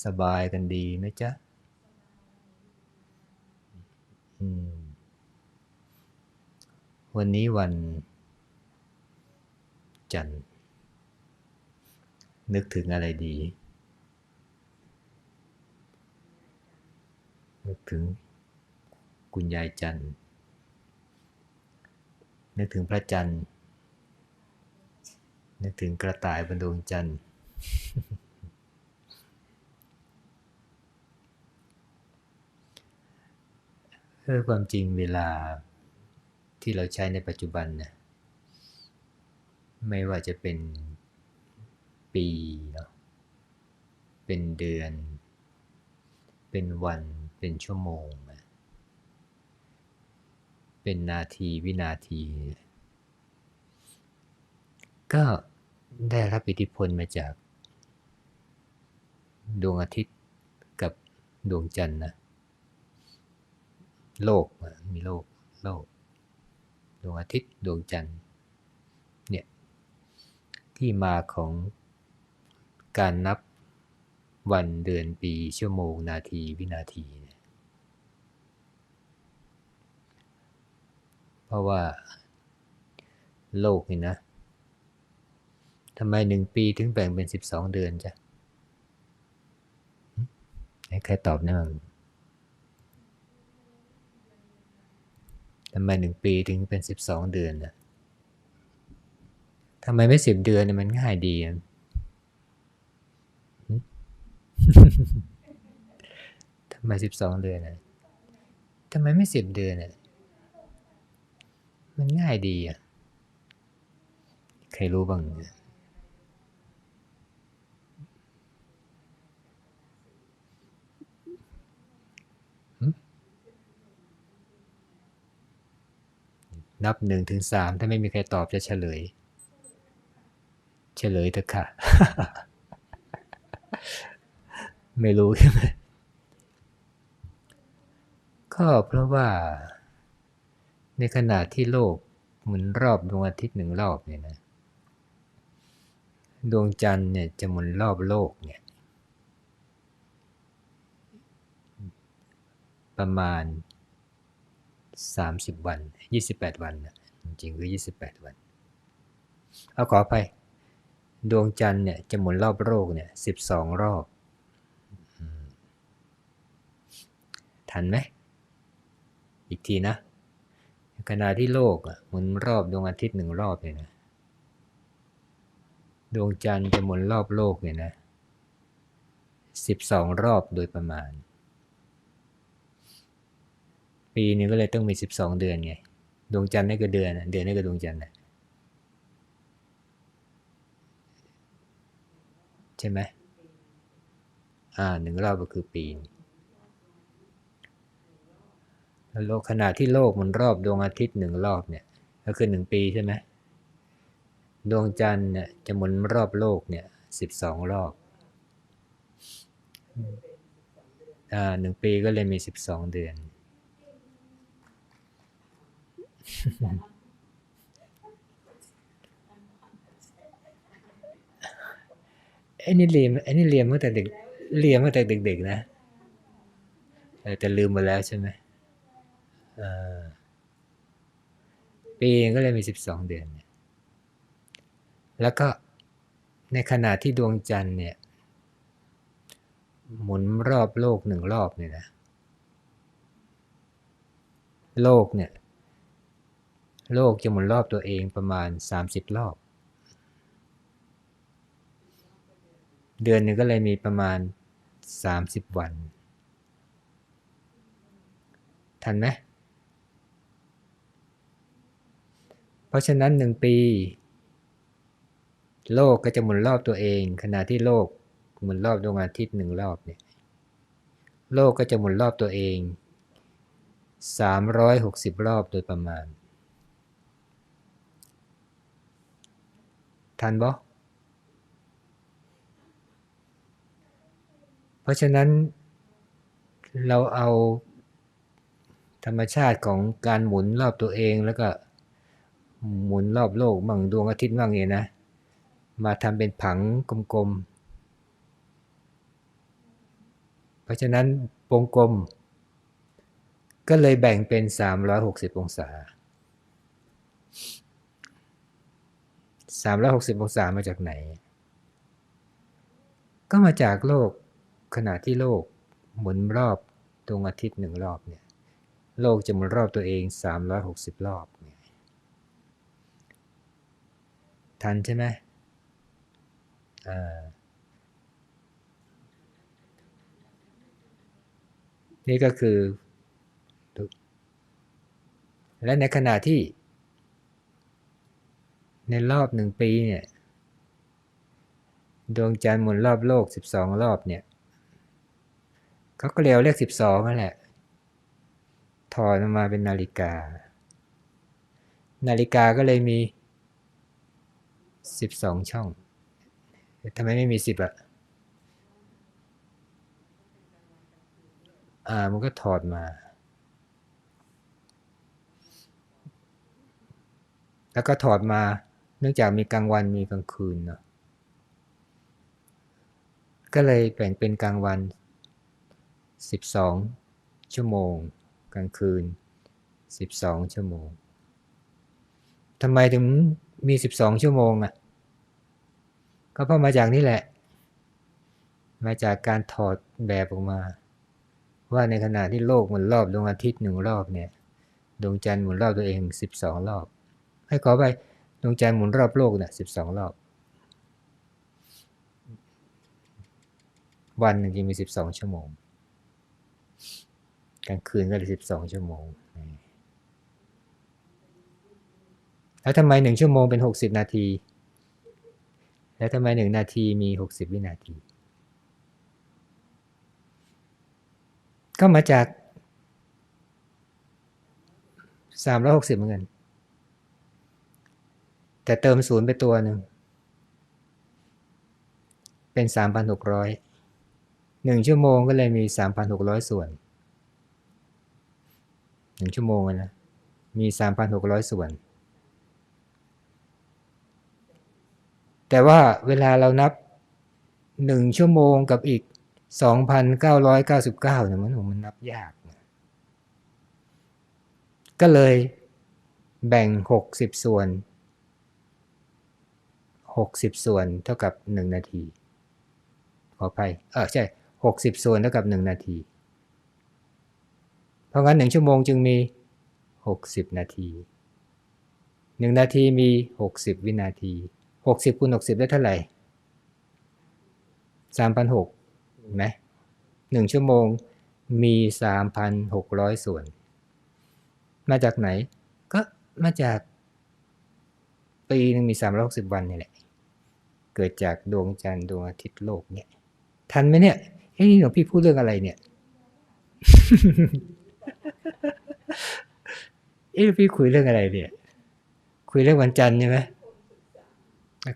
สบายกันดีไหมจ๊ะวันนี้วันจันทร์ นึกถึงอะไรดี นึกถึงคุณยายจันทร์ นึกถึงพระจันทร์ นึกถึงกระต่ายบนดวงจันทร์ เออความจริงเวลาที่เราใช้ในปัจจุบันนี่ยไม่ว่าจะเป็นปีเนาะเป็นเดือน เป็นวัน เป็นชั่วโมง เป็นนาทีวินาที ก็ได้รับอิทธิพลมาจาก ดวงอาทิตย์กับดวงจันทร์นะ โลกมีโลกโลกดวงอาทิตย์ดวงจันทร์เนี่ยที่มาของการนับวันเดือนปีชั่วโมงนาทีวินาทีเนี่ยเพราะว่า โลกนี่นะทำไมหนึ่งปีถึงแบ่งเป็นสิบสองเดือนจ้ะให้ใครตอบหนะมั้ง ทำไมหนึ่งปีถึงเป็นสิบสองเดือนน่ะทำไมไม่สิบเดือนเนี่ยมันง่ายดีอะทำไมสิบสองเดือนน่ะทำไมไม่สิบเดือนน่ะมันง่ายดีอะ ใครรู้บ้างเนี่ย นับหนึ่งถึงสามถ้าไม่มีใครตอบจะเฉลย เฉลยเถอะค่ะ ไม่รู้ใช่ไหมก็เพราะว่า ในขณะที่โลกหมุนรอบดวงอาทิตย์หนึ่งรอบเนี่ยนะดวงจันทร์เนี่ยจะหมุนรอบโลกเนี่ยประมาณ 30 วัน 28 วันนะจริงๆคือ 28 วัน เอาขอไปดวงจันทร์เนี่ยจะหมุนรอบโลกเนี่ย 12 รอบอืมทันไหม อีกทีนะ ขณะที่โลกหมุนรอบดวงอาทิตย์หนึ่งรอบเนี่ยนะ ดวงจันทร์จะหมุนรอบโลกเนี่ยนะ 12 รอบโดยประมาณ ปีนึงก็เลยต้องมีสิบสองเดือนไง ดวงจันทร์นี่ก็เดือนเดือนนี่ก็ดวงจันทร์นะใช่ไหมอ่าหนึ่งรอบก็คือปีโลกขณะที่โลกหมันรอบดวงอาทิตย์หนึ่งรอบเนี่ย ก็คือหนึ่งปีใช่ไหมดวงจันทร์เนี่ยจะหมุนรอบโลกเนี่ยสิบสองรอบ อ่าหนึ่งปีก็เลยมีสิบสองเดือน ไอ้นี่เรียนไอ้นี่เรียนตั้งแต่เด็กเรียนตั้งแต่เด็ก ๆ นะแต่ลืมไปแล้วใช่ไหมเออปีก็เลยมีสิบสองเดือนเนี่ยแล้วก็ในขณะที่ดวงจันทร์เนี่ย หมุนรอบโลกหนึ่งรอบเนี่ยนะ โลกเนี่ย โลกจะหมุนรอบตัวเองประมาณสามสิบรอบ เดือนหนึ่งก็เลยมีประมาณสามสิบวัน ทันไหมเพราะฉะนั้นหนึ่งปี โลกก็จะหมุนรอบตัวเอง ขณะที่โลกหมุนรอบดวงอาทิตย์หนึ่งรอบเนี่ยโลกก็จะหมุนรอบตัวเองสามร้อยหกสิบรอบโดยประมาณ ทันบ่เพราะฉะนั้นเราเอาธรรมชาติของการหมุนรอบตัวเองแล้วก็หมุนรอบโลกมั่งดวงอาทิตย์มั่งเนี่ยนะ มาทำเป็นผังกลมๆ เพราะฉะนั้นวงกลม ก็เลยแบ่งเป็น 360 องศา 360องศามาจากไหน ก็มาจากโลกขณะที่โลกหมุนรอบดวงอาทิตย์หนึ่งรอบเนี่ย โลกจะหมุนรอบตัวเอง 360 รอบเนี่ยทันใช่ไหมอ่านี่ก็คือ และในขณะที่ ในรอบหนึ่งปีเนี่ยดวงจันทร์หมุนรอบโลก 12 รอบเนี่ยเขาก็เรียกเลข 12นั่นแหละ ถอดออกมาเป็นนาฬิกา นาฬิกาก็เลยมี 12 ช่องทำไมไม่มี 10อะอ่ามันก็ถอดมา แล้วก็ถอดมา เนื่องจากมีกลางวันมีกลางคืนเนาะก็เลยแบ่งเป็นกลางวัน 12 ชั่วโมง กลางคืน 12 ชั่วโมงทำไมถึงมี 12 ชั่วโมงอะ ก็เพราะมาจากนี่แหละ มาจากการถอดแบบออกมา ว่าในขณะที่โลกหมุนรอบดวงอาทิตย์หนึ่งรอบเนี่ย ดวงจันทร์หมุนรอบตัวเอง 12 รอบ ให้ขอไป ดวงจันทร์หมุนรอบโลกเนี่ย12รอบ วันหนึ่งจะมี12ชั่วโมง กลางคืนก็เลย12ชั่วโมง แล้วทำไม1ชั่วโมงเป็น60นาที แล้วทำไม1นาทีมี60วินาที ก็มาจาก360เหมือนกัน แต่เติมศูนย์ไปตัวหนึ่ง เป็น 3,600 1 ชั่วโมงก็เลยมี 3,600 ส่วน 1 ชั่วโมงนะ มี 3,600 ส่วน แต่ว่าเวลาเรานับ 1 ชั่วโมงกับอีก 2,999เนี่ยมันมันนับยากนะก็เลยแบ่ง 60 ส่วน 60 ส่วนเท่ากับ 1 นาที ขออภัย เออใช่ 60 ส่วนเท่ากับ 1 นาที เพราะงั้น 1 ชั่วโมงจึงมี 60 นาที 1 นาทีมี 60 วินาที 60คูณ60 ได้เท่าไหร่3,600เห็นไหม1ชั่วโมงมี 3,600 ส่วน มาจากไหน ก็มาจากปีหนึ่งมี 360 วันนี่แหละ เกิดจากดวงจันทร์ดวงอาทิตย์โลกเนี่ย ทันไหมเนี่ยเฮ้ยนี่หลวงพี่พูดเรื่องอะไรเนี่ยเอ้พี่คุยเรื่องอะไรเนี่ย คุยเรื่องวันจันทร์ใช่ไหม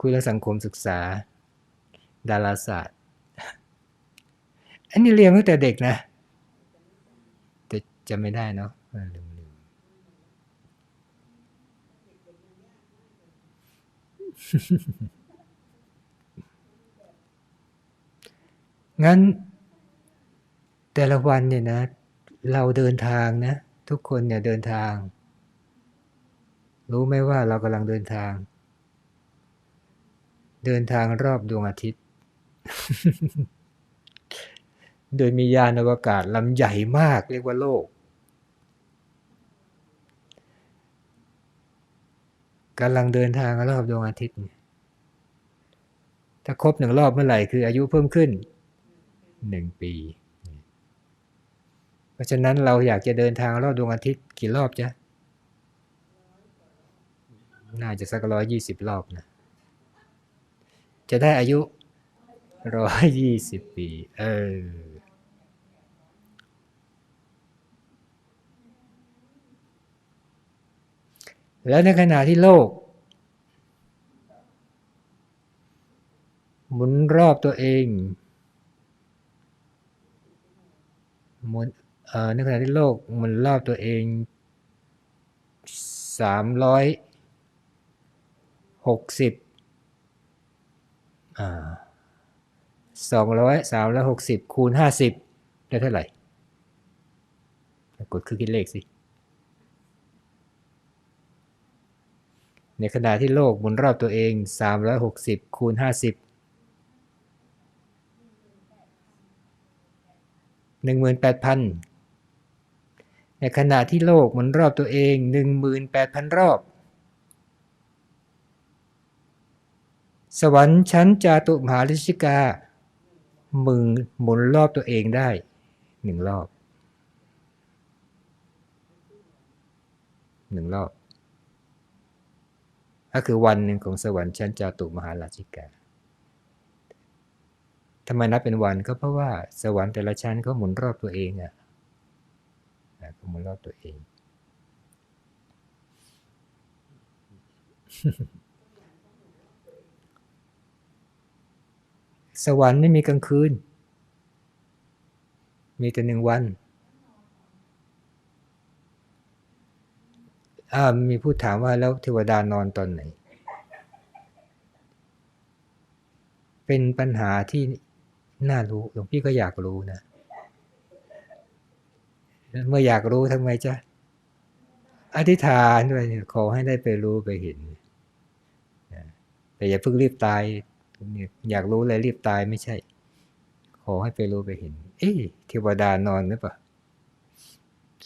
คุยเรื่องสังคมศึกษา ดาราศาสตร์ อันนี้เรียนตั้งแต่เด็กนะ แต่จำไม่ได้เนาะลืมลืม งั้น แต่ละวันเนี่ยนะ เราเดินทางนะ ทุกคนเนี่ยเดินทาง รู้ไหมว่าเรากำลังเดินทาง เดินทางรอบดวงอาทิตย์ โดยมียานอวกาศลำใหญ่มากเรียกว่าโลกกำลังเดินทางรอบดวงอาทิตย์ ถ้าครบหนึ่งรอบเมื่อไหร่คืออายุเพิ่มขึ้น หนึ่งปี เพราะฉะนั้นเราอยากจะเดินทางรอบดวงอาทิตย์กี่รอบจ๊ะน่าจะสักร้อยยี่สิบรอบนะ จะได้อายุร้อยยี่สิบปี เออ แล้วในขณะที่โลก หมุนรอบตัวเองหมุ นเอ่อในขณะที่โลกหมุนรอบตัวเองสามร้อยหกสิบอ่าสองร้อยสามร้อยหกสิบคูณห้าสิบได้เท่าไหร่ กดเครื่องคิดเลขสิ ในขณะที่โลกหมุนรอบตัวเอง 360คูณ50 18,000 ในขณะที่โลกหมุนรอบตัวเอง 18,000 รอบ สวรรค์ชั้นจาตุมหาริชิกามึงหมุนรอบตัวเองได้หนึ่งรอบหนึ่งรอบ ก็คือวันหนึ่งของสวรรค์ชั้นจาตุมหาราชิกา ทำไมนับเป็นวันก็เพราะว่าสวรรค์แต่ละชั้นเขาหมุนรอบตัวเองอะ่ะเขาหมุนรอบตัวเอง สวรรค์ไม่มีกลางคืน มีแต่หนึ่งวันอ่ามีผู้ถามว่าแล้วเทวดานอนตอนไหน เป็นปัญหาที่ น่ารู้หลวงพี่ก็อยากรู้นะเมื่ออยากรู้ทำไงจ๊ะอธิษฐานด้วยขอให้ได้ไปรู้ไปเห็นแต่อย่าเพิ่งรีบตายเนี่ยอยากรู้เลยรีบตายไม่ใช่ ขอให้ไปรู้ไปเห็น เอ๊ะเทวดานอนหรือเปล่า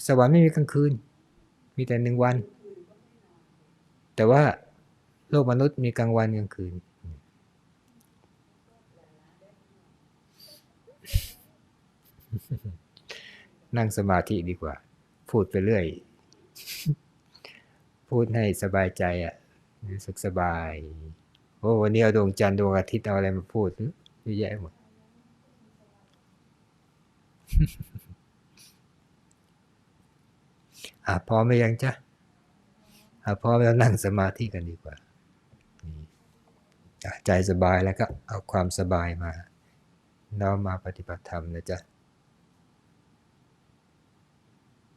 สวรรค์ไม่มีกลางคืน มีแต่หนึ่งวัน แต่ว่าโลกมนุษย์มีกลางวันกลางคืน นั่งสมาธิดีกว่า พูดไปเรื่อย พูดให้สบายใจอะรู้สึกสบายโอ้วันนี้เอาดวงจันทร์ดวงอาทิตย์เอาอะไรมาพูดเยอะแยะหมดอะพร้อมไหมยังจ๊ะอะพร้อมแล้วนั่งสมาธิกันดีกว่าใจสบายแล้วก็เอาความสบายมาเรามาปฏิบัติธรรมนะจ๊ะ